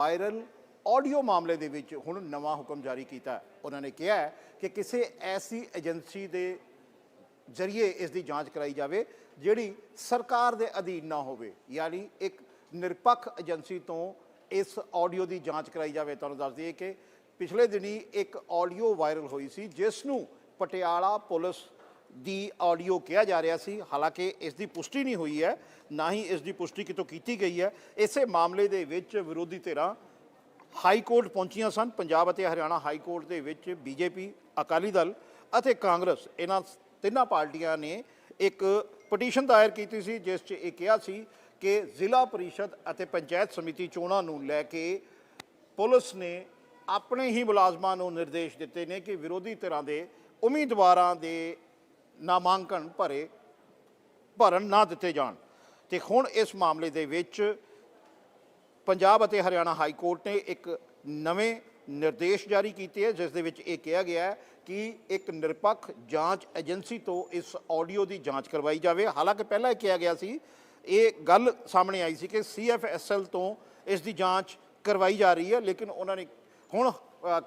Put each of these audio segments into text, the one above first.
Viral audio ਮਾਮਲੇ ਦੇ ਵਿੱਚ ਹੁਣ ਨਵਾਂ ਹੁਕਮ ਜਾਰੀ ਕੀਤਾ ਉਹਨਾਂ ਨੇ ਕਿਹਾ ਕਿ ਕਿਸੇ ਐਸੀ ਏਜੰਸੀ ਦੇ ਜ਼ਰੀਏ ਇਸ ਦੀ ਜਾਂਚ ਕਰਾਈ ਜਾਵੇ, ਜਿਹੜੀ ਸਰਕਾਰ ਦੇ ਅਧੀਨ ਨਾ ਹੋਵੇ। ਯਾਨੀ ਇੱਕ ਨਿਰਪੱਖ ਏਜੰਸੀ ਤੋਂ ਇਸ ਆਡੀਓ ਦੀ ਜਾਂਚ ਕਰਾਈ ਜਾਵੇ। ਤੁਹਾਨੂੰ ਦੱਸ ਦਈਏ ਕਿ ਪਿਛਲੇ ਦਿਨੀ ਇੱਕ ਆਡੀਓ ਵਾਇਰਲ ਹੋਈ ਸੀ, ਜਿਸ ਨੂੰ ਪਟਿਆਲਾ ਪੁਲਿਸ ਦੀ ਆਡੀਓ ਕਿਹਾ ਜਾ ਰਿਹਾ ਸੀ, ਹਾਲਾਂਕਿ ਇਸ ਦੀ ਪੁਸ਼ਟੀ ਨਹੀਂ ਹੋਈ ਹੈ, ਨਾ ਹੀ ਇਸ ਦੀ ਪੁਸ਼ਟੀ ਕਿਤੋਂ ਕੀਤੀ ਗਈ ਹੈ। ਇਸੇ ਮਾਮਲੇ ਦੇ ਵਿੱਚ ਵਿਰੋਧੀ ਧਿਰਾਂ ਹਾਈ ਕੋਰਟ ਪਹੁੰਚੀਆਂ ਸਨ, ਪੰਜਾਬ ਅਤੇ ਹਰਿਆਣਾ ਹਾਈ ਕੋਰਟ ਦੇ ਵਿੱਚ ਬੀਜੇਪੀ, ਅਕਾਲੀ ਦਲ ਅਤੇ ਕਾਂਗਰਸ, ਇਹਨਾਂ ਤਿੰਨਾਂ ਪਾਰਟੀਆਂ ਨੇ ਇੱਕ ਪਟੀਸ਼ਨ ਦਾਇਰ ਕੀਤੀ ਸੀ, ਜਿਸ 'ਚ ਇਹ ਕਿਹਾ ਸੀ ਕਿ ਜ਼ਿਲ੍ਹਾ ਪਰਿਸ਼ਦ ਅਤੇ ਪੰਚਾਇਤ ਸਮਿਤੀ ਚੋਣਾਂ ਨੂੰ ਲੈ ਕੇ ਪੁਲਿਸ ਨੇ ਆਪਣੇ ਹੀ ਮੁਲਾਜ਼ਮਾਂ ਨੂੰ ਨਿਰਦੇਸ਼ ਦਿੱਤੇ ਨੇ ਕਿ ਵਿਰੋਧੀ ਧਿਰਾਂ ਦੇ ਉਮੀਦਵਾਰਾਂ ਦੇ ਨਾਮਾਂਕਨ ਭਰੇ, ਭਰਨ ਨਾ ਦਿੱਤੇ ਜਾਣ। ਤੇ ਹੁਣ ਇਸ ਮਾਮਲੇ ਦੇ ਵਿੱਚ ਪੰਜਾਬ ਅਤੇ ਹਰਿਆਣਾ ਹਾਈ ਕੋਰਟ ਨੇ ਇੱਕ ਨਵੇਂ ਨਿਰਦੇਸ਼ ਜਾਰੀ ਕੀਤੇ ਹੈ, ਜਿਸ ਦੇ ਵਿੱਚ ਇਹ ਕਿਹਾ ਗਿਆ ਹੈ ਕਿ ਇੱਕ ਨਿਰਪੱਖ ਜਾਂਚ ਏਜੰਸੀ ਤੋਂ ਇਸ ਆਡੀਓ ਦੀ ਜਾਂਚ ਕਰਵਾਈ ਜਾਵੇ। ਹਾਲਾਂਕਿ ਪਹਿਲਾਂ ਇਹ ਕਿਹਾ ਗਿਆ ਸੀ, ਇਹ ਗੱਲ ਸਾਹਮਣੇ ਆਈ ਸੀ ਕਿ ਸੀਐਫਐਸਐਲ ਤੋਂ ਇਸ ਦੀ ਜਾਂਚ ਕਰਵਾਈ ਜਾ ਰਹੀ ਹੈ, ਲੇਕਿਨ ਉਹਨਾਂ ਨੇ, ਹੁਣ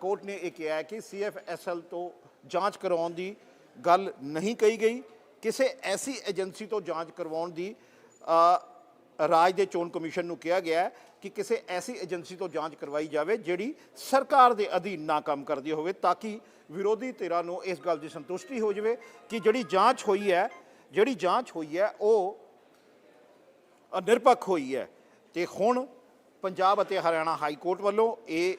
ਕੋਰਟ ਨੇ ਇਹ ਕਿਹਾ ਹੈ ਕਿ ਸੀਐਫਐਸਐਲ ਤੋਂ ਜਾਂਚ ਕਰਵਾਉਣ ਦੀ ਗੱਲ ਨਹੀਂ ਕਹੀ ਗਈ, ਕਿਸੇ ਐਸੀ ਏਜੰਸੀ ਤੋਂ ਜਾਂਚ ਕਰਵਾਉਣ ਦੀ ਰਾਜ ਦੇ ਚੋਣ ਕਮਿਸ਼ਨ ਨੂੰ ਕਿਹਾ ਗਿਆ ਕਿ ਕਿਸੇ ਐਸੀ ਏਜੰਸੀ ਤੋਂ ਜਾਂਚ ਕਰਵਾਈ ਜਾਵੇ ਜਿਹੜੀ ਸਰਕਾਰ ਦੇ ਅਧੀਨ ਨਾ ਕੰਮ ਕਰਦੀ ਹੋਵੇ ਤਾਂ ਕਿ ਵਿਰੋਧੀ ਧਿਰਾਂ ਨੂੰ ਇਸ ਗੱਲ ਦੀ ਸੰਤੁਸ਼ਟੀ ਹੋ ਜਾਵੇ ਕਿ ਜਿਹੜੀ ਜਾਂਚ ਹੋਈ ਹੈ, ਜਿਹੜੀ ਜਾਂਚ ਹੋਈ ਹੈ ਉਹ ਨਿਰਪੱਖ ਹੋਈ ਹੈ। ਤੇ ਹੁਣ ਪੰਜਾਬ ਅਤੇ ਹਰਿਆਣਾ ਹਾਈ ਕੋਰਟ ਵੱਲੋਂ ਇਹ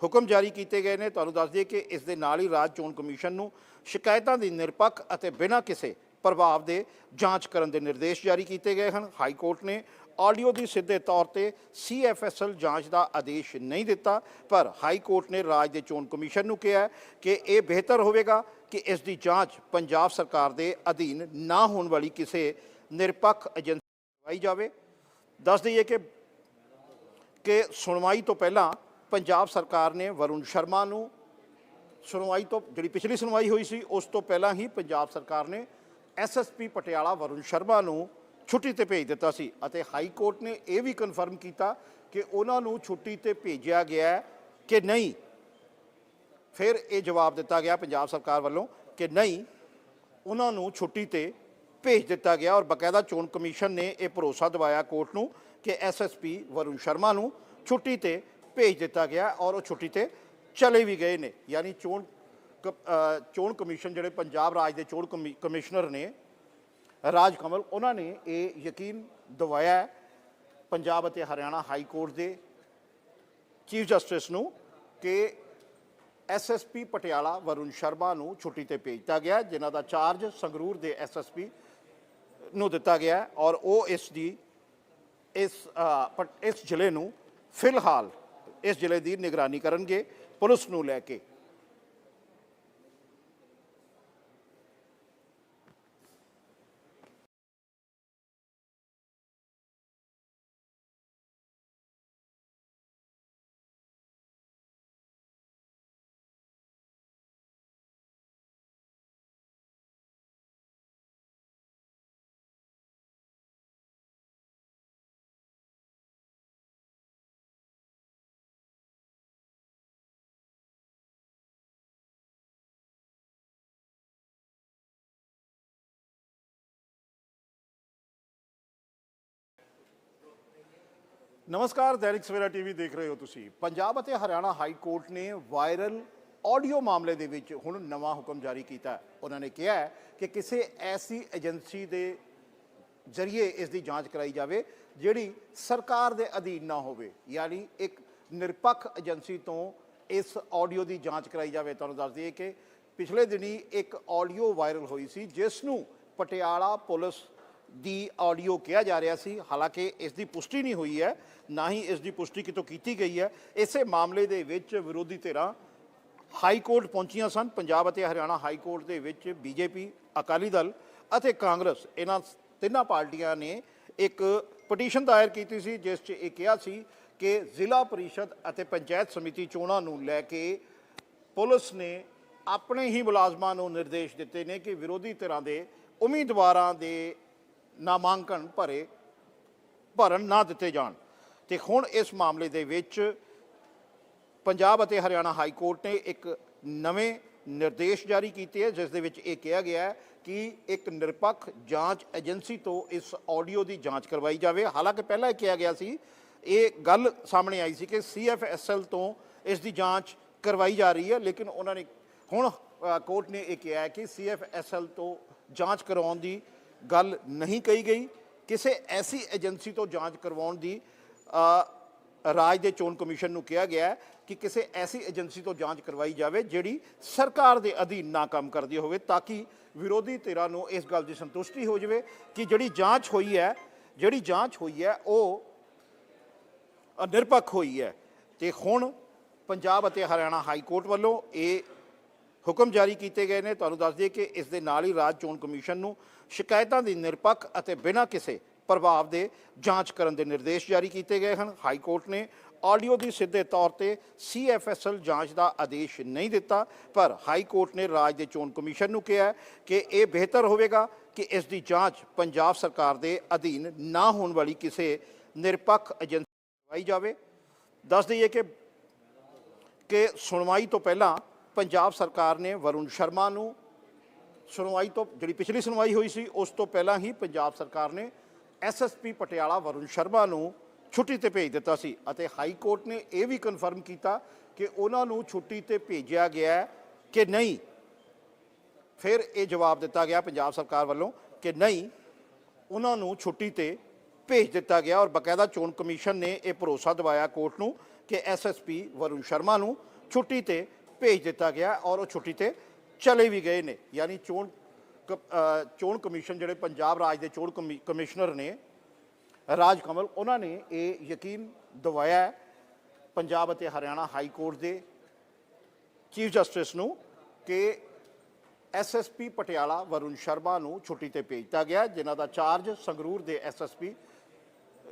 ਹੁਕਮ ਜਾਰੀ ਕੀਤੇ ਗਏ ਨੇ। ਤੁਹਾਨੂੰ ਦੱਸ ਦਈਏ ਕਿ ਇਸ ਦੇ ਨਾਲ ਹੀ ਰਾਜ ਚੋਣ ਕਮਿਸ਼ਨ ਨੂੰ ਸ਼ਿਕਾਇਤਾਂ ਦੀ ਨਿਰਪੱਖ ਅਤੇ ਬਿਨਾਂ ਕਿਸੇ ਪ੍ਰਭਾਵ ਦੇ ਜਾਂਚ ਕਰਨ ਦੇ ਨਿਰਦੇਸ਼ ਜਾਰੀ ਕੀਤੇ ਗਏ ਹਨ। ਹਾਈ ਕੋਰਟ ਨੇ ਆਡੀਓ ਦੀ ਸਿੱਧੇ ਤੌਰ ਤੇ ਸੀਐਫਐਸਐਲ ਜਾਂਚ ਦਾ ਆਦੇਸ਼ ਨਹੀਂ ਦਿੱਤਾ, ਪਰ ਹਾਈ ਕੋਰਟ ਨੇ ਰਾਜ ਦੇ ਚੋਣ ਕਮਿਸ਼ਨ ਨੂੰ ਕਿਹਾ ਕਿ ਇਹ ਬਿਹਤਰ ਹੋਵੇਗਾ ਕਿ ਇਸ ਦੀ ਜਾਂਚ ਪੰਜਾਬ ਸਰਕਾਰ ਦੇ ਅਧੀਨ ਨਾ ਹੋਣ ਵਾਲੀ ਕਿਸੇ ਨਿਰਪੱਖ ਏਜੰਸੀ ਕਰਵਾਈ ਜਾਵੇ। ਦੱਸ ਦਈਏ ਕਿ ਕਿ ਸੁਣਵਾਈ ਤੋਂ ਪਹਿਲਾਂ ਪੰਜਾਬ ਸਰਕਾਰ ਨੇ ਵਰੁਣ ਸ਼ਰਮਾ ਨੂੰ ਸੁਣਵਾਈ ਤੋਂ, ਜਿਹੜੀ ਪਿਛਲੀ ਸੁਣਵਾਈ ਹੋਈ ਸੀ, ਉਸ ਤੋਂ ਪਹਿਲਾਂ ਹੀ ਪੰਜਾਬ ਸਰਕਾਰ ਨੇ ਐਸਐਸਪੀ ਪਟਿਆਲਾ ਵਰੁਣ ਸ਼ਰਮਾ ਨੂੰ ਛੁੱਟੀ ਤੇ ਭੇਜ ਦਿੱਤਾ ਸੀ ਅਤੇ ਹਾਈ ਕੋਰਟ ਨੇ ਇਹ ਵੀ ਕਨਫਰਮ ਕੀਤਾ ਕਿ ਉਹਨਾਂ ਨੂੰ ਛੁੱਟੀ ਤੇ ਭੇਜਿਆ ਗਿਆ ਕਿ ਨਹੀਂ। ਫਿਰ ਇਹ ਜਵਾਬ ਦਿੱਤਾ ਗਿਆ ਪੰਜਾਬ ਸਰਕਾਰ ਵੱਲੋਂ ਕਿ ਨਹੀਂ, ਉਹਨਾਂ ਨੂੰ ਛੁੱਟੀ ਤੇ ਭੇਜ ਦਿੱਤਾ ਗਿਆ ਔਰ ਬਕਾਇਦਾ ਚੋਣ ਕਮਿਸ਼ਨ ਨੇ ਇਹ ਭਰੋਸਾ ਦਿਵਾਇਆ ਕੋਰਟ ਨੂੰ ਕਿ ਐਸਐਸਪੀ ਵਰੁਣ ਸ਼ਰਮਾ ਨੂੰ ਛੁੱਟੀ ਤੇ ਭੇਜ ਦਿੱਤਾ ਗਿਆ ਔਰ ਉਹ ਛੁੱਟੀ ਤੇ ਚਲੇ ਵੀ ਗਏ ਨੇ। ਯਾਨੀ ਚੋਣ ਕ- ਚੋਣ ਕਮਿਸ਼ਨ ਜਿਹੜੇ ਪੰਜਾਬ ਰਾਜ ਦੇ ਚੋਣ ਕਮਿ- ਕਮਿਸ਼ਨਰ ਨੇ ਰਾਜ ਕਮਲ ਉਹਨਾਂ ਨੇ ਇਹ ਯਕੀਨ ਦਵਾਇਆ ਪੰਜਾਬ ਅਤੇ ਹਰਿਆਣਾ ਹਾਈ ਕੋਰਟ ਦੇ ਚੀਫ ਜਸਟਿਸ ਨੂੰ ਕਿ ਐਸਐਸਪੀ ਪਟਿਆਲਾ ਵਰੁਣ ਸ਼ਰਮਾ ਨੂੰ ਛੁੱਟੀ ਤੇ ਭੇਜਤਾ ਗਿਆ ਜਿਨ੍ਹਾਂ ਦਾ ਚਾਰਜ ਸੰਗਰੂਰ ਦੇ ਐਸਐਸਪੀ ਨੂੰ ਦਿੱਤਾ ਗਿਆ ਔਰ ਉਹ ਇਸ ਦੀ ਇਸ ਅ, ਇਸ ਜ਼ਿਲ੍ਹੇ ਨੂੰ ਫਿਲਹਾਲ ਇਸ ਜ਼ਿਲ੍ਹੇ ਦੀ ਨਿਗਰਾਨੀ ਕਰਨਗੇ ਪੁਲਿਸ ਨੂੰ ਲੈ ਕੇ। ਨਮਸਕਾਰ, ਦੈਨਿਕ ਸਵੇਰਾ ਟੀਵੀ ਦੇਖ ਰਹੇ ਹੋ ਤੁਸੀਂ। ਪੰਜਾਬ ਅਤੇ ਹਰਿਆਣਾ ਹਾਈ ਕੋਰਟ ਨੇ ਵਾਇਰਲ ਆਡੀਓ ਮਾਮਲੇ ਦੇ ਵਿੱਚ ਹੁਣ ਨਵਾਂ ਹੁਕਮ ਜਾਰੀ ਕੀਤਾ ਉਹਨਾਂ ਨੇ ਕਿਹਾ ਹੈ ਕਿ ਕਿਸੇ ਐਸੀ ਏਜੰਸੀ ਦੇ ਜ਼ਰੀਏ ਇਸ ਦੀ ਜਾਂਚ ਕਰਾਈ ਜਾਵੇ, ਜਿਹੜੀ ਸਰਕਾਰ ਦੇ ਅਧੀਨ ਨਾ ਹੋਵੇ। ਯਾਨੀ ਇੱਕ ਨਿਰਪੱਖ ਏਜੰਸੀ ਤੋਂ ਇਸ ਆਡੀਓ ਦੀ ਜਾਂਚ ਕਰਾਈ ਜਾਵੇ। ਤੁਹਾਨੂੰ ਦੱਸ ਦਈਏ ਕਿ ਪਿਛਲੇ ਦਿਨੀ ਇੱਕ ਆਡੀਓ ਵਾਇਰਲ ਹੋਈ ਸੀ, ਜਿਸ ਨੂੰ ਪਟਿਆਲਾ ਪੁਲਿਸ ਦੀ ਆਡੀਓ ਕਿਹਾ ਜਾ ਰਿਹਾ ਸੀ, ਹਾਲਾਂਕਿ ਇਸ ਦੀ ਪੁਸ਼ਟੀ ਨਹੀਂ ਹੋਈ ਹੈ, ਨਾ ਹੀ ਇਸ ਦੀ ਪੁਸ਼ਟੀ ਕਿਤੋਂ ਕੀਤੀ ਗਈ ਹੈ। ਇਸੇ ਮਾਮਲੇ ਦੇ ਵਿੱਚ ਵਿਰੋਧੀ ਧਿਰਾਂ ਹਾਈ ਕੋਰਟ ਪਹੁੰਚੀਆਂ ਸਨ, ਪੰਜਾਬ ਅਤੇ ਹਰਿਆਣਾ ਹਾਈ ਕੋਰਟ ਦੇ ਵਿੱਚ ਬੀਜੇਪੀ, ਅਕਾਲੀ ਦਲ ਅਤੇ ਕਾਂਗਰਸ, ਇਹਨਾਂ ਤਿੰਨਾਂ ਪਾਰਟੀਆਂ ਨੇ ਇੱਕ ਪਟੀਸ਼ਨ ਦਾਇਰ ਕੀਤੀ ਸੀ, ਜਿਸ 'ਚ ਇਹ ਕਿਹਾ ਸੀ ਕਿ ਜ਼ਿਲ੍ਹਾ ਪਰਿਸ਼ਦ ਅਤੇ ਪੰਚਾਇਤ ਸਮਿਤੀ ਚੋਣਾਂ ਨੂੰ ਲੈ ਕੇ ਪੁਲਿਸ ਨੇ ਆਪਣੇ ਹੀ ਮੁਲਾਜ਼ਮਾਂ ਨੂੰ ਨਿਰਦੇਸ਼ ਦਿੱਤੇ ਨੇ ਕਿ ਵਿਰੋਧੀ ਧਿਰਾਂ ਦੇ ਉਮੀਦਵਾਰਾਂ ਦੇ ਨਾਮਾਂਕਨ ਭਰੇ, ਭਰਨ ਨਾ ਦਿੱਤੇ ਜਾਣ। ਤੇ ਹੁਣ ਇਸ ਮਾਮਲੇ ਦੇ ਵਿੱਚ ਪੰਜਾਬ ਅਤੇ ਹਰਿਆਣਾ ਹਾਈ ਕੋਰਟ ਨੇ ਇੱਕ ਨਵੇਂ ਨਿਰਦੇਸ਼ ਜਾਰੀ ਕੀਤੇ ਹੈ, ਜਿਸ ਦੇ ਵਿੱਚ ਇਹ ਕਿਹਾ ਗਿਆ ਹੈ ਕਿ ਇੱਕ ਨਿਰਪੱਖ ਜਾਂਚ ਏਜੰਸੀ ਤੋਂ ਇਸ ਆਡੀਓ ਦੀ ਜਾਂਚ ਕਰਵਾਈ ਜਾਵੇ। ਹਾਲਾਂਕਿ ਪਹਿਲਾਂ ਇਹ ਕਿਹਾ ਗਿਆ ਸੀ, ਇਹ ਗੱਲ ਸਾਹਮਣੇ ਆਈ ਸੀ ਕਿ ਸੀਐਫਐਸਐਲ ਤੋਂ ਇਸ ਦੀ ਜਾਂਚ ਕਰਵਾਈ ਜਾ ਰਹੀ ਹੈ, ਲੇਕਿਨ ਉਹਨਾਂ ਨੇ, ਹੁਣ ਕੋਰਟ ਨੇ ਇਹ ਕਿਹਾ ਹੈ ਕਿ ਸੀਐਫਐਸਐਲ ਤੋਂ ਜਾਂਚ ਕਰਵਾਉਣ ਦੀ ਗੱਲ ਨਹੀਂ ਕਹੀ ਗਈ, ਕਿਸੇ ਐਸੀ ਏਜੰਸੀ ਤੋਂ ਜਾਂਚ ਕਰਵਾਉਣ ਦੀ ਰਾਜ ਦੇ ਚੋਣ ਕਮਿਸ਼ਨ ਨੂੰ ਕਿਹਾ ਗਿਆ ਕਿ ਕਿਸੇ ਐਸੀ ਏਜੰਸੀ ਤੋਂ ਜਾਂਚ ਕਰਵਾਈ ਜਾਵੇ ਜਿਹੜੀ ਸਰਕਾਰ ਦੇ ਅਧੀਨ ਨਾ ਕੰਮ ਕਰਦੀ ਹੋਵੇ ਤਾਂ ਕਿ ਵਿਰੋਧੀ ਧਿਰਾਂ ਨੂੰ ਇਸ ਗੱਲ ਦੀ ਸੰਤੁਸ਼ਟੀ ਹੋ ਜਾਵੇ ਕਿ ਜਿਹੜੀ ਜਾਂਚ ਹੋਈ ਹੈ, ਜਿਹੜੀ ਜਾਂਚ ਹੋਈ ਹੈ, ਉਹ ਨਿਰਪੱਖ ਹੋਈ ਹੈ। ਤੇ ਹੁਣ ਪੰਜਾਬ ਅਤੇ ਹਰਿਆਣਾ ਹਾਈ ਕੋਰਟ ਵੱਲੋਂ ਇਹ ਹੁਕਮ ਜਾਰੀ ਕੀਤੇ ਗਏ ਨੇ। ਤੁਹਾਨੂੰ ਦੱਸ ਦਈਏ ਕਿ ਇਸ ਦੇ ਨਾਲ ਹੀ ਰਾਜ ਚੋਣ ਕਮਿਸ਼ਨ ਨੂੰ ਸ਼ਿਕਾਇਤਾਂ ਦੀ ਨਿਰਪੱਖ ਅਤੇ ਬਿਨਾਂ ਕਿਸੇ ਪ੍ਰਭਾਵ ਦੇ ਜਾਂਚ ਕਰਨ ਦੇ ਨਿਰਦੇਸ਼ ਜਾਰੀ ਕੀਤੇ ਗਏ ਹਨ। ਹਾਈ ਕੋਰਟ ਨੇ ਆਡੀਓ ਦੀ ਸਿੱਧੇ ਤੌਰ ਤੇ ਸੀਐਫਐਸਐਲ ਜਾਂਚ ਦਾ ਆਦੇਸ਼ ਨਹੀਂ ਦਿੱਤਾ, ਪਰ ਹਾਈ ਕੋਰਟ ਨੇ ਰਾਜ ਦੇ ਚੋਣ ਕਮਿਸ਼ਨ ਨੂੰ ਕਿਹਾ ਕਿ ਇਹ ਬਿਹਤਰ ਹੋਵੇਗਾ ਕਿ ਇਸ ਦੀ ਜਾਂਚ ਪੰਜਾਬ ਸਰਕਾਰ ਦੇ ਅਧੀਨ ਨਾ ਹੋਣ ਵਾਲੀ ਕਿਸੇ ਨਿਰਪੱਖ ਏਜੰਸੀ ਕਰਵਾਈ ਜਾਵੇ। ਦੱਸ ਦਈਏ ਕਿ ਕਿ ਸੁਣਵਾਈ ਤੋਂ ਪਹਿਲਾਂ ਪੰਜਾਬ ਸਰਕਾਰ ਨੇ ਵਰੁਣ ਸ਼ਰਮਾ ਨੂੰ ਸੁਣਵਾਈ ਤੋਂ, ਜਿਹੜੀ ਪਿਛਲੀ ਸੁਣਵਾਈ ਹੋਈ ਸੀ, ਉਸ ਤੋਂ ਪਹਿਲਾਂ ਹੀ ਪੰਜਾਬ ਸਰਕਾਰ ਨੇ ਐਸਐਸਪੀ ਪਟਿਆਲਾ ਵਰੁਣ ਸ਼ਰਮਾ ਨੂੰ ਛੁੱਟੀ ਤੇ ਭੇਜ ਦਿੱਤਾ ਸੀ ਅਤੇ ਹਾਈ ਕੋਰਟ ਨੇ ਇਹ ਵੀ ਕਨਫਰਮ ਕੀਤਾ ਕਿ ਉਹਨਾਂ ਨੂੰ ਛੁੱਟੀ ਤੇ ਭੇਜਿਆ ਗਿਆ ਕਿ ਨਹੀਂ। ਫਿਰ ਇਹ ਜਵਾਬ ਦਿੱਤਾ ਗਿਆ ਪੰਜਾਬ ਸਰਕਾਰ ਵੱਲੋਂ ਕਿ ਨਹੀਂ, ਉਹਨਾਂ ਨੂੰ ਛੁੱਟੀ ਤੇ ਭੇਜ ਦਿੱਤਾ ਗਿਆ ਔਰ ਬਕਾਇਦਾ ਚੋਣ ਕਮਿਸ਼ਨ ਨੇ ਇਹ ਭਰੋਸਾ ਦਿਵਾਇਆ ਕੋਰਟ ਨੂੰ ਕਿ ਐਸਐਸਪੀ ਵਰੁਣ ਸ਼ਰਮਾ ਨੂੰ ਛੁੱਟੀ ਤੇ ਭੇਜ ਦਿੱਤਾ ਗਿਆ ਔਰ ਉਹ ਛੁੱਟੀ ਤੇ ਚਲੇ ਵੀ ਗਏ ਨੇ। ਯਾਨੀ ਚੋਣ ਕ- ਚੋਣ ਕਮਿਸ਼ਨ ਜਿਹੜੇ ਪੰਜਾਬ ਰਾਜ ਦੇ ਚੋਣ ਕਮੀ- ਕਮਿਸ਼ਨਰ ਨੇ ਰਾਜ ਕਮਲ ਉਹਨਾਂ ਨੇ ਇਹ ਯਕੀਨ ਦਵਾਇਆ ਪੰਜਾਬ ਅਤੇ ਹਰਿਆਣਾ ਹਾਈ ਕੋਰਟ ਦੇ ਚੀਫ ਜਸਟਿਸ ਨੂੰ ਕਿ ਐਸਐਸਪੀ ਪਟਿਆਲਾ ਵਰੁਣ ਸ਼ਰਮਾ ਨੂੰ ਛੁੱਟੀ ਤੇ ਭੇਜਤਾ ਗਿਆ ਜਿਨ੍ਹਾਂ ਦਾ ਚਾਰਜ ਸੰਗਰੂਰ ਦੇ ਐਸਐਸਪੀ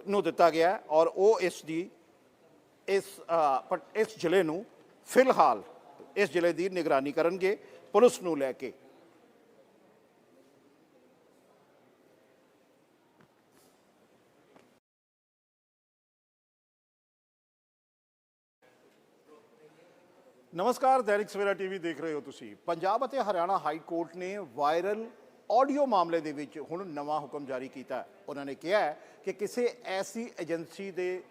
ਨੂੰ ਦਿੱਤਾ ਗਿਆ ਔਰ ਉਹ ਇਸ ਦੀ ਇਸ ਅ, ਇਸ ਜ਼ਿਲ੍ਹੇ ਨੂੰ ਫਿਲਹਾਲ ਇਸ ਜ਼ਿਲ੍ਹੇ ਦੀ ਨਿਗਰਾਨੀ ਕਰਨਗੇ, ਪੁਲਿਸ ਨੂੰ ਲੈ ਕੇ। ਨਮਸਕਾਰ, ਦੈਨਿਕ ਸਵੇਰਾ ਟੀਵੀ ਦੇਖ ਰਹੇ ਹੋ ਤੁਸੀਂ। ਪੰਜਾਬ ਅਤੇ ਹਰਿਆਣਾ ਹਾਈ ਕੋਰਟ ਨੇ ਵਾਇਰਲ ਆਡੀਓ ਮਾਮਲੇ ਦੇ ਵਿੱਚ ਹੁਣ ਨਵਾਂ ਹੁਕਮ ਜਾਰੀ ਕੀਤਾ। ਉਹਨਾਂ ਨੇ ਕਿਹਾ ਕਿ ਕਿਸੇ ਐਸੀ ਏਜੰਸੀ ਦੇ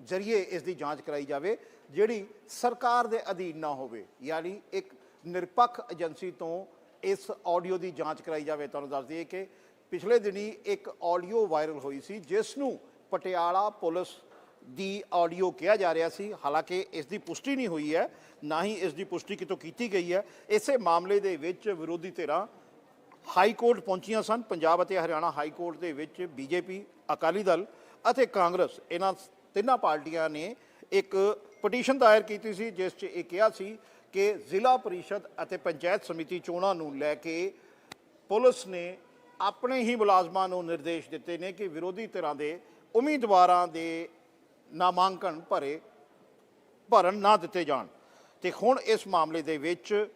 ਜ਼ਰੀਏ ਇਸ ਦੀ ਜਾਂਚ ਕਰਾਈ ਜਾਵੇ, ਜਿਹੜੀ ਸਰਕਾਰ ਦੇ ਅਧੀਨ ਨਾ ਹੋਵੇ, ਯਾਨੀ ਇੱਕ ਨਿਰਪੱਖ ਏਜੰਸੀ ਤੋਂ ਇਸ ਆਡੀਓ ਦੀ ਜਾਂਚ ਕਰਾਈ ਜਾਵੇ। ਤੁਹਾਨੂੰ ਦੱਸ ਦਈਏ ਕਿ ਪਿਛਲੇ ਦਿਨੀ ਇੱਕ ਆਡੀਓ ਵਾਇਰਲ ਹੋਈ ਸੀ, ਜਿਸ ਨੂੰ ਪਟਿਆਲਾ ਪੁਲਿਸ ਦੀ ਆਡੀਓ ਕਿਹਾ ਜਾ ਰਿਹਾ ਸੀ। ਹਾਲਾਂਕਿ ਇਸ ਦੀ ਪੁਸ਼ਟੀ ਨਹੀਂ ਹੋਈ ਹੈ, ਨਾ ਹੀ ਇਸ ਦੀ ਪੁਸ਼ਟੀ ਕਿਤੋਂ ਕੀਤੀ ਗਈ ਹੈ। ਇਸੇ ਮਾਮਲੇ ਦੇ ਵਿੱਚ ਵਿਰੋਧੀ ਧਿਰਾਂ ਹਾਈ ਕੋਰਟ ਪਹੁੰਚੀਆਂ ਸਨ। ਪੰਜਾਬ ਅਤੇ ਹਰਿਆਣਾ ਹਾਈ ਕੋਰਟ ਦੇ ਵਿੱਚ ਬੀਜੇਪੀ, ਅਕਾਲੀ ਦਲ ਅਤੇ ਕਾਂਗਰਸ, ਇਹਨਾਂ ਤਿੰਨਾਂ ਪਾਰਟੀਆਂ ਨੇ ਇੱਕ ਪਟੀਸ਼ਨ ਦਾਇਰ ਕੀਤੀ ਸੀ, ਜਿਸ 'ਚ ਇਹ ਕਿਹਾ ਸੀ ਕਿ ਜ਼ਿਲ੍ਹਾ ਪਰਿਸ਼ਦ ਅਤੇ ਪੰਚਾਇਤ ਸਮਿਤੀ ਚੋਣਾਂ ਨੂੰ ਲੈ ਕੇ ਪੁਲਿਸ ਨੇ ਆਪਣੇ ਹੀ ਮੁਲਾਜ਼ਮਾਂ ਨੂੰ ਨਿਰਦੇਸ਼ ਦਿੱਤੇ ਨੇ ਕਿ ਵਿਰੋਧੀ ਧਿਰਾਂ ਦੇ ਉਮੀਦਵਾਰਾਂ ਦੇ ਨਾਮਾਂਕਨ ਭਰੇ, ਭਰਨ ਨਾ ਦਿੱਤੇ ਜਾਣ। ਤੇ ਹੁਣ ਇਸ ਮਾਮਲੇ ਦੇ ਵਿੱਚ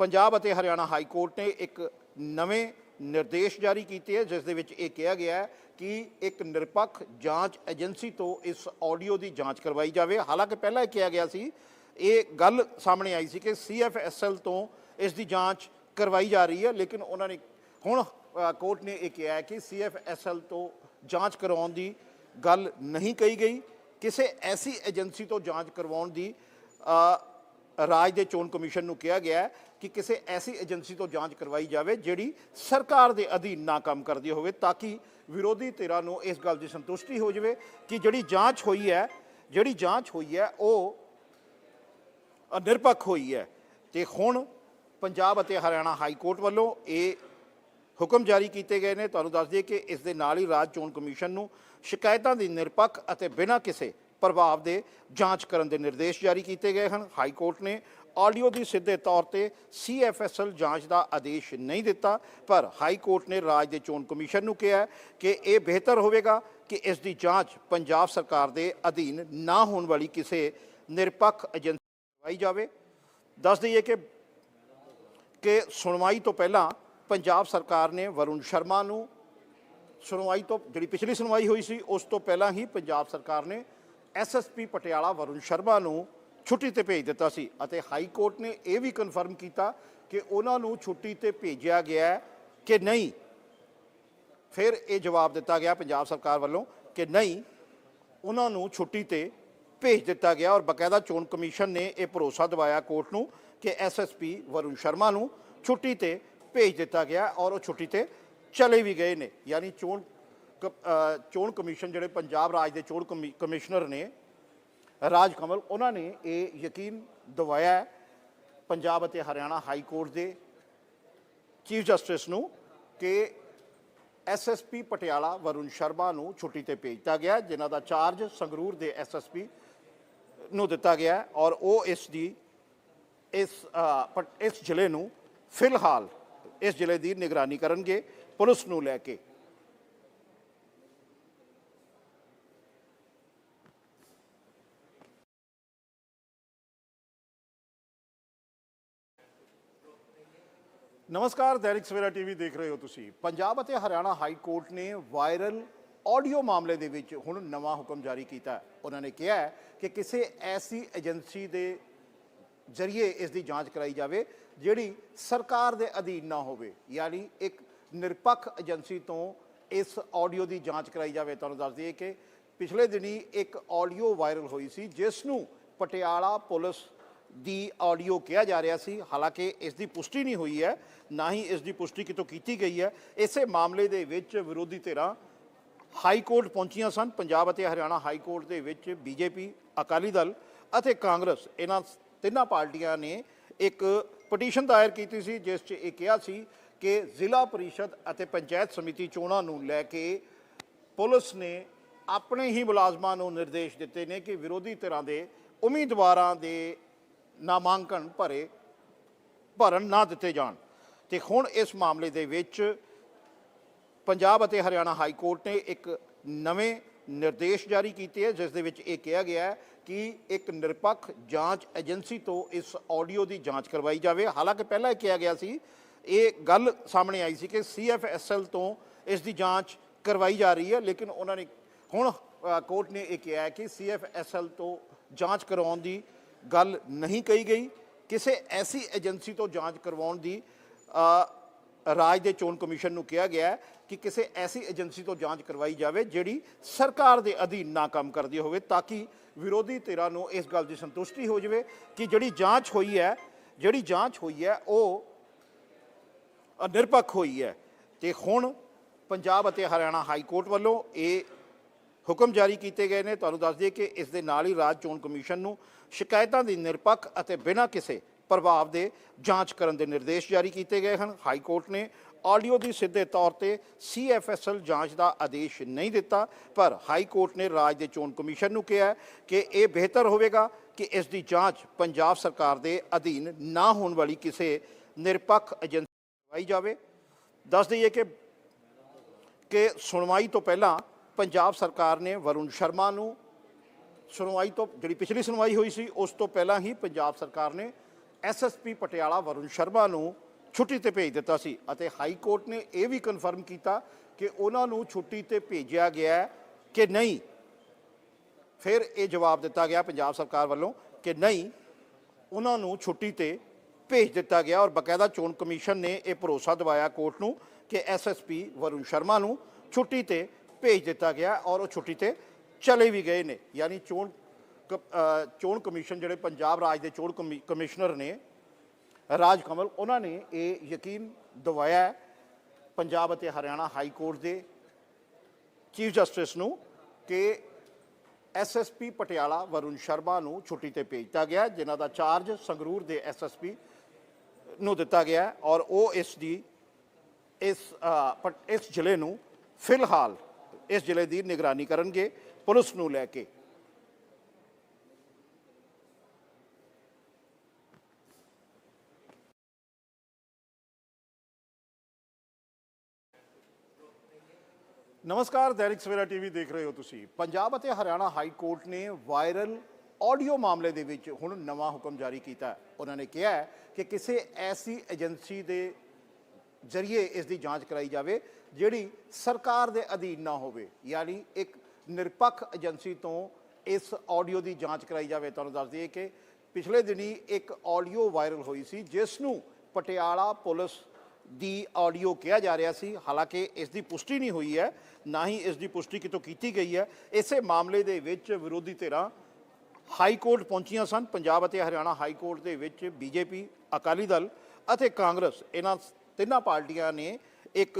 ਪੰਜਾਬ ਅਤੇ ਹਰਿਆਣਾ ਹਾਈ ਕੋਰਟ ਨੇ ਇੱਕ ਨਵੇਂ ਨਿਰਦੇਸ਼ ਜਾਰੀ ਕੀਤੇ ਹੈ, ਜਿਸ ਦੇ ਵਿੱਚ ਇਹ ਕਿਹਾ ਗਿਆ ਹੈ ਕਿ ਇੱਕ ਨਿਰਪੱਖ ਜਾਂਚ ਏਜੰਸੀ ਤੋਂ ਇਸ ਆਡੀਓ ਦੀ ਜਾਂਚ ਕਰਵਾਈ ਜਾਵੇ। ਹਾਲਾਂਕਿ ਪਹਿਲਾਂ ਇਹ ਕਿਹਾ ਗਿਆ ਸੀ, ਇਹ ਗੱਲ ਸਾਹਮਣੇ ਆਈ ਸੀ ਕਿ ਸੀਐਫਐਸਐਲ ਤੋਂ ਇਸ ਦੀ ਜਾਂਚ ਕਰਵਾਈ ਜਾ ਰਹੀ ਹੈ, ਲੇਕਿਨ ਉਹਨਾਂ ਨੇ ਹੁਣ ਕੋਰਟ ਨੇ ਇਹ ਕਿਹਾ ਹੈ ਕਿ ਸੀਐਫਐਸਐਲ ਤੋਂ ਜਾਂਚ ਕਰਵਾਉਣ ਦੀ ਗੱਲ ਨਹੀਂ ਕਹੀ ਗਈ। ਕਿਸੇ ਐਸੀ ਏਜੰਸੀ ਤੋਂ ਜਾਂਚ ਕਰਵਾਉਣ ਦੀ ਰਾਜ ਦੇ ਚੋਣ ਕਮਿਸ਼ਨ ਨੂੰ ਕਿਹਾ ਗਿਆ ਕਿ ਕਿਸੇ ਐਸੀ ਏਜੰਸੀ ਤੋਂ ਜਾਂਚ ਕਰਵਾਈ ਜਾਵੇ ਜਿਹੜੀ ਸਰਕਾਰ ਦੇ ਅਧੀਨ ਨਾ ਕੰਮ ਕਰਦੀ ਹੋਵੇ ਤਾਂ ਕਿ ਵਿਰੋਧੀ ਧਿਰਾਂ ਨੂੰ ਇਸ ਗੱਲ ਦੀ ਸੰਤੁਸ਼ਟੀ ਹੋ ਜਾਵੇ ਕਿ ਜਿਹੜੀ ਜਾਂਚ ਹੋਈ ਹੈ, ਜਿਹੜੀ ਜਾਂਚ ਹੋਈ ਹੈ, ਉਹ ਨਿਰਪੱਖ ਹੋਈ ਹੈ। ਤੇ ਹੁਣ ਪੰਜਾਬ ਅਤੇ ਹਰਿਆਣਾ ਹਾਈ ਕੋਰਟ ਵੱਲੋਂ ਇਹ ਹੁਕਮ ਜਾਰੀ ਕੀਤੇ ਗਏ ਨੇ। ਤੁਹਾਨੂੰ ਦੱਸ ਦਈਏ ਕਿ ਇਸ ਦੇ ਨਾਲ ਹੀ ਰਾਜ ਚੋਣ ਕਮਿਸ਼ਨ ਨੂੰ ਸ਼ਿਕਾਇਤਾਂ ਦੀ ਨਿਰਪੱਖ ਅਤੇ ਬਿਨਾਂ ਕਿਸੇ ਪ੍ਰਭਾਵ ਦੇ ਜਾਂਚ ਕਰਨ ਦੇ ਨਿਰਦੇਸ਼ ਜਾਰੀ ਕੀਤੇ ਗਏ ਹਨ। ਹਾਈ ਕੋਰਟ ਨੇ ਆਡੀਓ ਦੀ ਸਿੱਧੇ ਤੌਰ ਤੇ ਸੀਐਫਐਸਐਲ ਜਾਂਚ ਦਾ ਆਦੇਸ਼ ਨਹੀਂ ਦਿੱਤਾ, ਪਰ ਹਾਈ ਕੋਰਟ ਨੇ ਰਾਜ ਦੇ ਚੋਣ ਕਮਿਸ਼ਨ ਨੂੰ ਕਿਹਾ ਕਿ ਇਹ ਬਿਹਤਰ ਹੋਵੇਗਾ ਕਿ ਇਸ ਦੀ ਜਾਂਚ ਪੰਜਾਬ ਸਰਕਾਰ ਦੇ ਅਧੀਨ ਨਾ ਹੋਣ ਵਾਲੀ ਕਿਸੇ ਨਿਰਪੱਖ ਏਜੰਸੀ ਕਰਵਾਈ ਜਾਵੇ। ਦੱਸ ਦਈਏ ਕਿ ਕਿ ਸੁਣਵਾਈ ਤੋਂ ਪਹਿਲਾਂ ਪੰਜਾਬ ਸਰਕਾਰ ਨੇ ਵਰੁਣ ਸ਼ਰਮਾ ਨੂੰ ਸੁਣਵਾਈ ਤੋਂ, ਜਿਹੜੀ ਪਿਛਲੀ ਸੁਣਵਾਈ ਹੋਈ ਸੀ, ਉਸ ਤੋਂ ਪਹਿਲਾਂ ਹੀ ਪੰਜਾਬ ਸਰਕਾਰ ਨੇ ਐਸਐਸਪੀ ਪਟਿਆਲਾ ਵਰੁਣ ਸ਼ਰਮਾ ਨੂੰ ਛੁੱਟੀ ਤੇ ਭੇਜ ਦਿੱਤਾ ਸੀ ਅਤੇ ਹਾਈ ਕੋਰਟ ਨੇ ਇਹ ਵੀ ਕਨਫਰਮ ਕੀਤਾ ਕਿ ਉਹਨਾਂ ਨੂੰ ਛੁੱਟੀ ਤੇ ਭੇਜਿਆ ਗਿਆ ਕਿ ਨਹੀਂ। ਫਿਰ ਇਹ ਜਵਾਬ ਦਿੱਤਾ ਗਿਆ ਪੰਜਾਬ ਸਰਕਾਰ ਵੱਲੋਂ ਕਿ ਨਹੀਂ, ਉਹਨਾਂ ਨੂੰ ਛੁੱਟੀ ਤੇ ਭੇਜ ਦਿੱਤਾ ਗਿਆ ਔਰ ਬਕਾਇਦਾ ਚੋਣ ਕਮਿਸ਼ਨ ਨੇ ਇਹ ਭਰੋਸਾ ਦਿਵਾਇਆ ਕੋਰਟ ਨੂੰ ਕਿ ਐਸਐਸਪੀ ਵਰੁਣ ਸ਼ਰਮਾ ਨੂੰ ਛੁੱਟੀ ਤੇ ਭੇਜ ਦਿੱਤਾ ਗਿਆ ਔਰ ਉਹ ਛੁੱਟੀ ਤੇ ਚਲੇ ਵੀ ਗਏ ਨੇ। ਯਾਨੀ ਚੋਣ ਚੋਣ ਕਮਿਸ਼ਨ ਜਿਹੜੇ ਪੰਜਾਬ ਰਾਜ ਦੇ ਚੋਣ ਕਮਿ- ਕਮਿਸ਼ਨਰ ਨੇ ਰਾਜ ਕਮਲ ਉਹਨਾਂ ਨੇ ਇਹ ਯਕੀਨ ਦਿਵਾਇਆ ਪੰਜਾਬ ਅਤੇ ਹਰਿਆਣਾ ਹਾਈ ਕੋਰਟ ਦੇ ਚੀਫ ਜਸਟਿਸ ਨੂੰ ਕਿ ਐਸਐਸਪੀ ਪਟਿਆਲਾ ਵਰੁਣ ਸ਼ਰਮਾ ਨੂੰ ਛੁੱਟੀ ਤੇ ਭੇਜਤਾ ਗਿਆ ਜਿਨ੍ਹਾਂ ਦਾ ਚਾਰਜ ਸੰਗਰੂਰ ਦੇ ਐਸਐਸਪੀ ਨੂੰ ਦਿੱਤਾ ਗਿਆ ਔਰ ਉਹ ਇਸ ਦੀ ਇਸ ਅ, ਇਸ ਜ਼ਿਲ੍ਹੇ ਨੂੰ ਫਿਲਹਾਲ ਇਸ ਜ਼ਿਲ੍ਹੇ ਦੀ ਨਿਗਰਾਨੀ ਕਰਨਗੇ ਪੁਲਿਸ ਨੂੰ ਲੈ ਕੇ। ਨਮਸਕਾਰ, ਦੈਨਿਕ ਸਵੇਰਾ ਟੀਵੀ ਦੇਖ ਰਹੇ ਹੋ ਤੁਸੀਂ। ਪੰਜਾਬ ਅਤੇ ਹਰਿਆਣਾ ਹਾਈ ਕੋਰਟ ਨੇ ਵਾਇਰਲ ਆਡੀਓ ਮਾਮਲੇ ਦੇ ਵਿੱਚ ਹੁਣ ਨਵਾਂ ਹੁਕਮ ਜਾਰੀ ਕੀਤਾ ਹੈ। ਉਹਨਾਂ ਨੇ ਕਿਹਾ ਹੈ ਕਿ ਕਿਸੇ ਐਸੀ ਏਜੰਸੀ ਦੇ ਜ਼ਰੀਏ ਇਸ ਦੀ ਜਾਂਚ ਕਰਾਈ ਜਾਵੇ, ਜਿਹੜੀ ਸਰਕਾਰ ਦੇ ਅਧੀਨ ਨਾ ਹੋਵੇ। ਯਾਨੀ ਇੱਕ ਨਿਰਪੱਖ ਏਜੰਸੀ ਤੋਂ ਇਸ ਆਡੀਓ ਦੀ ਜਾਂਚ ਕਰਾਈ ਜਾਵੇ। ਤੁਹਾਨੂੰ ਦੱਸ ਦਈਏ ਕਿ ਪਿਛਲੇ ਦਿਨੀ ਇੱਕ ਆਡੀਓ ਵਾਇਰਲ ਹੋਈ ਸੀ, ਜਿਸ ਨੂੰ ਪਟਿਆਲਾ ਪੁਲਿਸ ਦੀ ਆਡੀਓ ਕਿਹਾ ਜਾ ਰਿਹਾ ਸੀ। ਹਾਲਾਂਕਿ ਇਸ ਦੀ ਪੁਸ਼ਟੀ ਨਹੀਂ ਹੋਈ ਹੈ, ਨਾ ਹੀ ਇਸ ਦੀ ਪੁਸ਼ਟੀ ਕਿਤੋਂ ਕੀਤੀ ਗਈ ਹੈ। ਇਸੇ ਮਾਮਲੇ ਦੇ ਵਿੱਚ ਵਿਰੋਧੀ ਧਿਰਾਂ ਹਾਈ ਕੋਰਟ ਪਹੁੰਚੀਆਂ ਸਨ। ਪੰਜਾਬ ਅਤੇ ਹਰਿਆਣਾ ਹਾਈ ਕੋਰਟ ਦੇ ਵਿੱਚ ਬੀਜੇਪੀ, ਅਕਾਲੀ ਦਲ ਅਤੇ ਕਾਂਗਰਸ, ਇਹਨਾਂ ਤਿੰਨਾਂ ਪਾਰਟੀਆਂ ਨੇ ਇੱਕ ਪਟੀਸ਼ਨ ਦਾਇਰ ਕੀਤੀ ਸੀ, ਜਿਸ 'ਚ ਇਹ ਕਿਹਾ ਸੀ ਕਿ ਜ਼ਿਲ੍ਹਾ ਪਰਿਸ਼ਦ ਅਤੇ ਪੰਚਾਇਤ ਸਮਿਤੀ ਚੋਣਾਂ ਨੂੰ ਲੈ ਕੇ ਪੁਲਿਸ ਨੇ ਆਪਣੇ ਹੀ ਮੁਲਾਜ਼ਮਾਂ ਨੂੰ ਨਿਰਦੇਸ਼ ਦਿੱਤੇ ਨੇ ਕਿ ਵਿਰੋਧੀ ਧਿਰਾਂ ਦੇ ਉਮੀਦਵਾਰਾਂ ਦੇ ਨਾਮਾਂਕਨ ਭਰੇ, ਭਰਨ ਨਾ ਦਿੱਤੇ ਜਾਣ। ਤੇ ਹੁਣ ਇਸ ਮਾਮਲੇ ਦੇ ਵਿੱਚ ਪੰਜਾਬ ਅਤੇ ਹਰਿਆਣਾ ਹਾਈ ਕੋਰਟ ਨੇ ਇੱਕ ਨਵੇਂ ਨਿਰਦੇਸ਼ ਜਾਰੀ ਕੀਤੇ ਹੈ ਜਿਸ ਦੇ ਵਿੱਚ ਇਹ ਕਿਹਾ ਗਿਆ ਹੈ ਕਿ ਇੱਕ ਨਿਰਪੱਖ ਜਾਂਚ ਏਜੰਸੀ ਤੋਂ ਇਸ ਆਡੀਓ ਦੀ ਜਾਂਚ ਕਰਵਾਈ ਜਾਵੇ। ਹਾਲਾਂਕਿ ਪਹਿਲਾਂ ਇਹ ਕਿਹਾ ਗਿਆ ਸੀ, ਇਹ ਗੱਲ ਸਾਹਮਣੇ ਆਈ ਸੀ ਕਿ ਸੀਐਫਐਸਐਲ ਤੋਂ ਇਸ ਦੀ ਜਾਂਚ ਕਰਵਾਈ ਜਾ ਰਹੀ ਹੈ, ਲੇਕਿਨ ਉਹਨਾਂ ਨੇ, ਹੁਣ ਕੋਰਟ ਨੇ ਇਹ ਕਿਹਾ ਹੈ ਕਿ ਸੀਐਫਐਸਐਲ ਤੋਂ ਜਾਂਚ ਕਰਵਾਉਣ ਦੀ ਗੱਲ ਨਹੀਂ ਕਹੀ ਗਈ, ਕਿਸੇ ਐਸੀ ਏਜੰਸੀ ਤੋਂ ਜਾਂਚ ਕਰਵਾਉਣ ਦੀ ਰਾਜ ਦੇ ਚੋਣ ਕਮਿਸ਼ਨ ਨੂੰ ਕਿਹਾ ਗਿਆ ਕਿ ਕਿਸੇ ਐਸੀ ਏਜੰਸੀ ਤੋਂ ਜਾਂਚ ਕਰਵਾਈ ਜਾਵੇ ਜਿਹੜੀ ਸਰਕਾਰ ਦੇ ਅਧੀਨ ਨਾ ਕੰਮ ਕਰਦੀ ਹੋਵੇ ਤਾਂ ਕਿ ਵਿਰੋਧੀ ਧਿਰਾਂ ਨੂੰ ਇਸ ਗੱਲ ਦੀ ਸੰਤੁਸ਼ਟੀ ਹੋ ਜਾਵੇ ਕਿ ਜਿਹੜੀ ਜਾਂਚ ਹੋਈ ਹੈ, ਜਿਹੜੀ ਜਾਂਚ ਹੋਈ ਹੈ ਉਹ ਨਿਰਪੱਖ ਹੋਈ ਹੈ। ਤੇ ਹੁਣ ਪੰਜਾਬ ਅਤੇ ਹਰਿਆਣਾ ਹਾਈ ਕੋਰਟ ਵੱਲੋਂ ਇਹ ਹੁਕਮ ਜਾਰੀ ਕੀਤੇ ਗਏ ਨੇ। ਤੁਹਾਨੂੰ ਦੱਸ ਦਈਏ ਕਿ ਇਸ ਦੇ ਨਾਲ ਹੀ ਰਾਜ ਚੋਣ ਕਮਿਸ਼ਨ ਨੂੰ ਸ਼ਿਕਾਇਤਾਂ ਦੀ ਨਿਰਪੱਖ ਅਤੇ ਬਿਨਾਂ ਕਿਸੇ ਪ੍ਰਭਾਵ ਦੇ ਜਾਂਚ ਕਰਨ ਦੇ ਨਿਰਦੇਸ਼ ਜਾਰੀ ਕੀਤੇ ਗਏ ਹਨ। ਹਾਈ ਕੋਰਟ ਨੇ ਆਡੀਓ ਦੀ ਸਿੱਧੇ ਤੌਰ ਤੇ ਸੀਐਫਐਸਐਲ ਜਾਂਚ ਦਾ ਆਦੇਸ਼ ਨਹੀਂ ਦਿੱਤਾ, ਪਰ ਹਾਈ ਕੋਰਟ ਨੇ ਰਾਜ ਦੇ ਚੋਣ ਕਮਿਸ਼ਨ ਨੂੰ ਕਿਹਾ ਕਿ ਇਹ ਬਿਹਤਰ ਹੋਵੇਗਾ ਕਿ ਇਸ ਦੀ ਜਾਂਚ ਪੰਜਾਬ ਸਰਕਾਰ ਦੇ ਅਧੀਨ ਨਾ ਹੋਣ ਵਾਲੀ ਕਿਸੇ ਨਿਰਪੱਖ ਏਜੰਸੀ ਕਰਵਾਈ ਜਾਵੇ। ਦੱਸ ਦਈਏ ਕਿ ਕਿ ਸੁਣਵਾਈ ਤੋਂ ਪਹਿਲਾਂ ਪੰਜਾਬ ਸਰਕਾਰ ਨੇ ਵਰੁਣ ਸ਼ਰਮਾ ਨੂੰ ਸੁਣਵਾਈ ਤੋਂ ਜਿਹੜੀ ਪਿਛਲੀ ਸੁਣਵਾਈ ਹੋਈ ਸੀ, ਉਸ ਤੋਂ ਪਹਿਲਾਂ ਹੀ ਪੰਜਾਬ ਸਰਕਾਰ ਨੇ ਐਸਐਸਪੀ ਪਟਿਆਲਾ ਵਰੁਣ ਸ਼ਰਮਾ ਨੂੰ ਛੁੱਟੀ ਤੇ ਭੇਜ ਦਿੱਤਾ ਸੀ ਅਤੇ ਹਾਈ ਕੋਰਟ ਨੇ ਇਹ ਵੀ ਕਨਫਰਮ ਕੀਤਾ ਕਿ ਉਹਨਾਂ ਨੂੰ ਛੁੱਟੀ ਤੇ ਭੇਜਿਆ ਗਿਆ ਕਿ ਨਹੀਂ। ਫਿਰ ਇਹ ਜਵਾਬ ਦਿੱਤਾ ਗਿਆ ਪੰਜਾਬ ਸਰਕਾਰ ਵੱਲੋਂ ਕਿ ਨਹੀਂ, ਉਹਨਾਂ ਨੂੰ ਛੁੱਟੀ ਤੇ ਭੇਜ ਦਿੱਤਾ ਗਿਆ ਔਰ ਬਕਾਇਦਾ ਚੋਣ ਕਮਿਸ਼ਨ ਨੇ ਇਹ ਭਰੋਸਾ ਦਿਵਾਇਆ ਕੋਰਟ ਨੂੰ ਕਿ ਐਸਐਸਪੀ ਵਰੁਣ ਸ਼ਰਮਾ ਨੂੰ ਛੁੱਟੀ ਤੇ ਭੇਜ ਦਿੱਤਾ ਗਿਆ ਔਰ ਉਹ ਛੁੱਟੀ ਤੇ ਚਲੇ ਵੀ ਗਏ ਨੇ। ਯਾਨੀ ਚੋਣ ਕ- ਚੋਣ ਕਮਿਸ਼ਨ ਜਿਹੜੇ ਪੰਜਾਬ ਰਾਜ ਦੇ ਚੋਣ ਕਮਿ- ਕਮਿਸ਼ਨਰ ਨੇ ਰਾਜ ਕਮਲ ਉਹਨਾਂ ਨੇ ਇਹ ਯਕੀਨ ਦਿਵਾਇਆ ਪੰਜਾਬ ਅਤੇ ਹਰਿਆਣਾ ਹਾਈ ਕੋਰਟ ਦੇ ਚੀਫ ਜਸਟਿਸ ਨੂੰ ਕਿ ਐਸਐਸਪੀ ਪਟਿਆਲਾ ਵਰੁਣ ਸ਼ਰਮਾ ਨੂੰ ਛੁੱਟੀ ਤੇ ਭੇਜਤਾ ਗਿਆ ਜਿਨ੍ਹਾਂ ਦਾ ਚਾਰਜ ਸੰਗਰੂਰ ਦੇ ਐਸਐਸਪੀ ਨੂੰ ਦਿੱਤਾ ਗਿਆ ਔਰ ਉਹ ਇਸ ਦੀ ਇਸ ਅ, ਇਸ ਜ਼ਿਲ੍ਹੇ ਨੂੰ ਫਿਲਹਾਲ ਇਸ ਜ਼ਿਲ੍ਹੇ ਦੀ ਨਿਗਰਾਨੀ ਕਰਨਗੇ, ਪੁਲਿਸ ਨੂੰ ਲੈ ਕੇ। ਨਮਸਕਾਰ, ਦੈਨਿਕ ਸਵੇਰਾ ਟੀਵੀ ਦੇਖ ਰਹੇ ਹੋ ਤੁਸੀਂ। ਪੰਜਾਬ ਅਤੇ ਹਰਿਆਣਾ ਹਾਈ ਕੋਰਟ ਨੇ ਵਾਇਰਲ ਆਡੀਓ ਮਾਮਲੇ ਦੇ ਵਿੱਚ ਹੁਣ ਨਵਾਂ ਹੁਕਮ ਜਾਰੀ ਕੀਤਾ ਉਹਨਾਂ ਨੇ ਕਿਹਾ ਹੈ ਕਿ ਕਿਸੇ ਐਸੀ ਏਜੰਸੀ ਦੇ ਜ਼ਰੀਏ ਇਸ ਦੀ ਜਾਂਚ ਕਰਾਈ ਜਾਵੇ ਜਿਹੜੀ ਸਰਕਾਰ ਦੇ ਅਧੀਨ ਨਾ ਹੋਵੇ, ਯਾਨੀ ਇੱਕ ਨਿਰਪੱਖ ਏਜੰਸੀ ਤੋਂ ਇਸ ਆਡੀਓ ਦੀ ਜਾਂਚ ਕਰਾਈ ਜਾਵੇ, ਤੁਹਾਨੂੰ ਦੱਸ ਦਈਏ ਕਿ ਪਿਛਲੇ ਦਿਨੀ ਇੱਕ ਆਡੀਓ ਵਾਇਰਲ ਹੋਈ ਸੀ, ਜਿਸ ਨੂੰ ਪਟਿਆਲਾ ਪੁਲਿਸ ਦੀ ਆਡੀਓ ਕਿਹਾ ਜਾ ਰਿਹਾ ਸੀ। ਹਾਲਾਂਕਿ ਇਸ ਦੀ ਪੁਸ਼ਟੀ ਨਹੀਂ ਹੋਈ ਹੈ, ਨਾ ਹੀ ਇਸ ਦੀ ਪੁਸ਼ਟੀ ਕਿਤੋਂ ਕੀਤੀ ਗਈ ਹੈ। ਇਸੇ ਮਾਮਲੇ ਦੇ ਵਿੱਚ ਵਿਰੋਧੀ ਧਿਰਾਂ ਹਾਈ ਕੋਰਟ ਪਹੁੰਚੀਆਂ ਸਨ। ਪੰਜਾਬ ਅਤੇ ਹਰਿਆਣਾ ਹਾਈ ਕੋਰਟ ਦੇ ਵਿੱਚ ਬੀਜੇਪੀ, ਅਕਾਲੀ ਦਲ ਅਤੇ ਕਾਂਗਰਸ, ਇਹਨਾਂ ਤਿੰਨਾਂ ਪਾਰਟੀਆਂ ਨੇ ਇੱਕ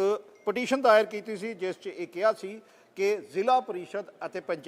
ਪਟੀਸ਼ਨ ਦਾਇਰ ਕੀਤੀ ਸੀ ਜਿਸ 'ਚ ਇਹ ਕਿਹਾ ਸੀ ਕਿ ਜ਼ਿਲ੍ਹਾ ਪਰਿਸ਼ਦ ਅਤੇ ਪੰਚਾਇਤ